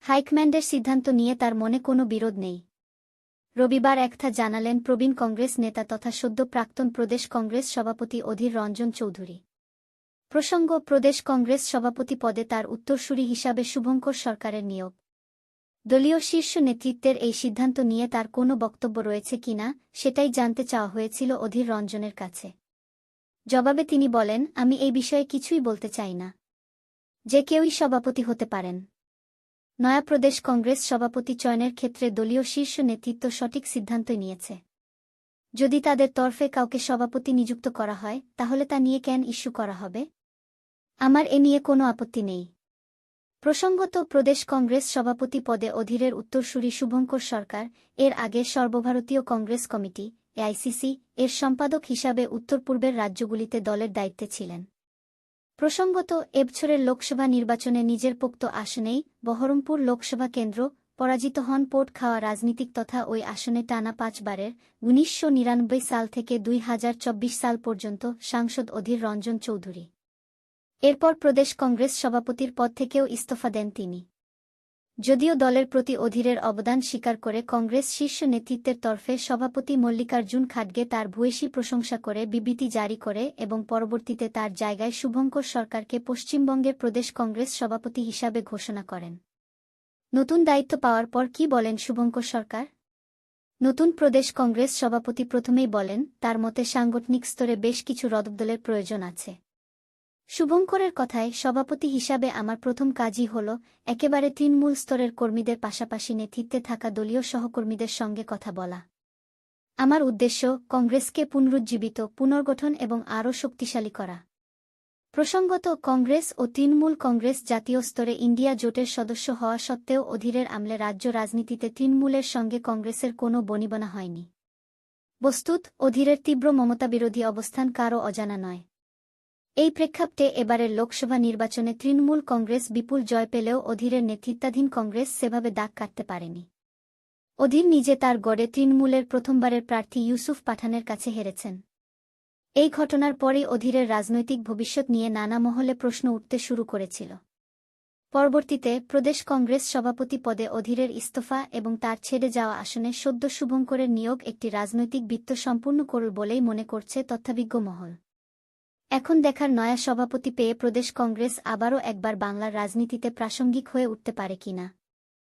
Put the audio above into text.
হাইকম্যান্ডের সিদ্ধান্ত নিয়ে তার মনে কোনো বিরোধ নেই। রবিবার একথা জানালেন প্রবীণ কংগ্রেস নেতা তথা সদ্য প্রাক্তন প্রদেশ কংগ্রেস সভাপতি অধীর রঞ্জন চৌধুরী। প্রসঙ্গ, প্রদেশ কংগ্রেস সভাপতি পদে তার উত্তরসূরি হিসাবে শুভঙ্কর সরকারের নিয়োগ। দলীয় শীর্ষ নেতৃত্বের এই সিদ্ধান্ত নিয়ে তার কোনো বক্তব্য রয়েছে কিনা সেটাই জানতে চাওয়া হয়েছিল অধীর রঞ্জনের কাছে। জবাবে তিনি বলেন, আমি এই বিষয়ে কিছুই বলতে চাই না। যে কেউই সভাপতি হতে পারেন। নয়া প্রদেশ কংগ্রেস সভাপতি চয়নের ক্ষেত্রে দলীয় শীর্ষ নেতৃত্ব সঠিক সিদ্ধান্তই নিয়েছে। যদি তাদের তরফে কাউকে সভাপতি নিযুক্ত করা হয়, তাহলে তা নিয়ে কেন ইস্যু করা হবে? আমার এ নিয়ে কোনো আপত্তি নেই। প্রসঙ্গত, প্রদেশ কংগ্রেস সভাপতি পদে অধীরের উত্তরসূরি শুভঙ্কর সরকার, এর আগে সর্বভারতীয় কংগ্রেস কমিটি এআইসিসি এর সম্পাদক হিসাবে উত্তর পূর্বের রাজ্যগুলিতে দলের দায়িত্বে ছিলেন। প্রসঙ্গত, এবছরের লোকসভা নির্বাচনে নিজের পোক্ত আসনেই বহরমপুর লোকসভা কেন্দ্র পরাজিত হন পোট খাওয়া রাজনীতিক তথা ওই আসনে টানা পাঁচবারের উনিশশো নিরানব্বই সাল থেকে দুই হাজার চব্বিশ সাল পর্যন্ত সাংসদ অধীর রঞ্জন চৌধুরী। এরপর প্রদেশ কংগ্রেস সভাপতির পদ থেকেও ইস্তফা দেন তিনি। যদিও দলের প্রতি অধীরের অবদান স্বীকার করে কংগ্রেস শীর্ষ নেতৃত্বের তরফে সভাপতি মল্লিকার্জুন খাডগে তার ভূয়সী প্রশংসা করে বিবৃতি জারি করে এবং পরবর্তীতে তার জায়গায় শুভঙ্কর সরকারকে পশ্চিমবঙ্গের প্রদেশ কংগ্রেস সভাপতি হিসাবে ঘোষণা করেন। নতুন দায়িত্ব পাওয়ার পর কি বলেন শুভঙ্কর সরকার? নতুন প্রদেশ কংগ্রেস সভাপতি প্রথমেই বলেন, তার মতে সাংগঠনিক স্তরে বেশ কিছু রদবদলের প্রয়োজন আছে। শুভঙ্করের কথায় সভাপতি হিসাবে আমার প্রথম কাজই হল একেবারে তৃণমূল স্তরের কর্মীদের পাশাপাশি নেতৃত্বে থাকা দলীয় সহকর্মীদের সঙ্গে কথা বলা। আমার উদ্দেশ্য, কংগ্রেসকে পুনরুজ্জীবিত, পুনর্গঠন এবং আরও শক্তিশালী করা। প্রসঙ্গত, কংগ্রেস ও তৃণমূল কংগ্রেস জাতীয় স্তরে ইন্ডিয়া জোটের সদস্য হওয়া সত্ত্বেও অধীরের আমলে রাজ্য রাজনীতিতে তৃণমূলের সঙ্গে কংগ্রেসের কোনো বনিবনা হয়নি। বস্তুত, অধীরের তীব্র মমতাবিরোধী অবস্থান কারও অজানা নয়। এই প্রেক্ষাপটে এবারের লোকসভা নির্বাচনে তৃণমূল কংগ্রেস বিপুল জয় পেলেও অধীরের নেতৃত্বাধীন কংগ্রেস সেভাবে দাগ কাটতে পারেনি। অধীর নিজে তার গড়ে তৃণমূলের প্রথমবারের প্রার্থী ইউসুফ পাঠানের কাছে হেরেছেন। এই ঘটনার পরেই অধীরের রাজনৈতিক ভবিষ্যৎ নিয়ে নানা মহলে প্রশ্ন উঠতে শুরু করেছিল। পরবর্তীতে প্রদেশ কংগ্রেস সভাপতি পদে অধীরের ইস্তফা এবং তার ছেড়ে যাওয়া আসনে সদ্য শুভঙ্করের নিয়োগ একটি রাজনৈতিক বৃত্ত সম্পূর্ণ করল বলেই মনে করছে তথ্যাবিজ্ঞ মহল। এখন দেখার নয়া সভাপতি পেয়ে প্রদেশ কংগ্রেস আবারও একবার বাংলার রাজনীতিতে প্রাসঙ্গিক হয়ে উঠতে পারে কিনা।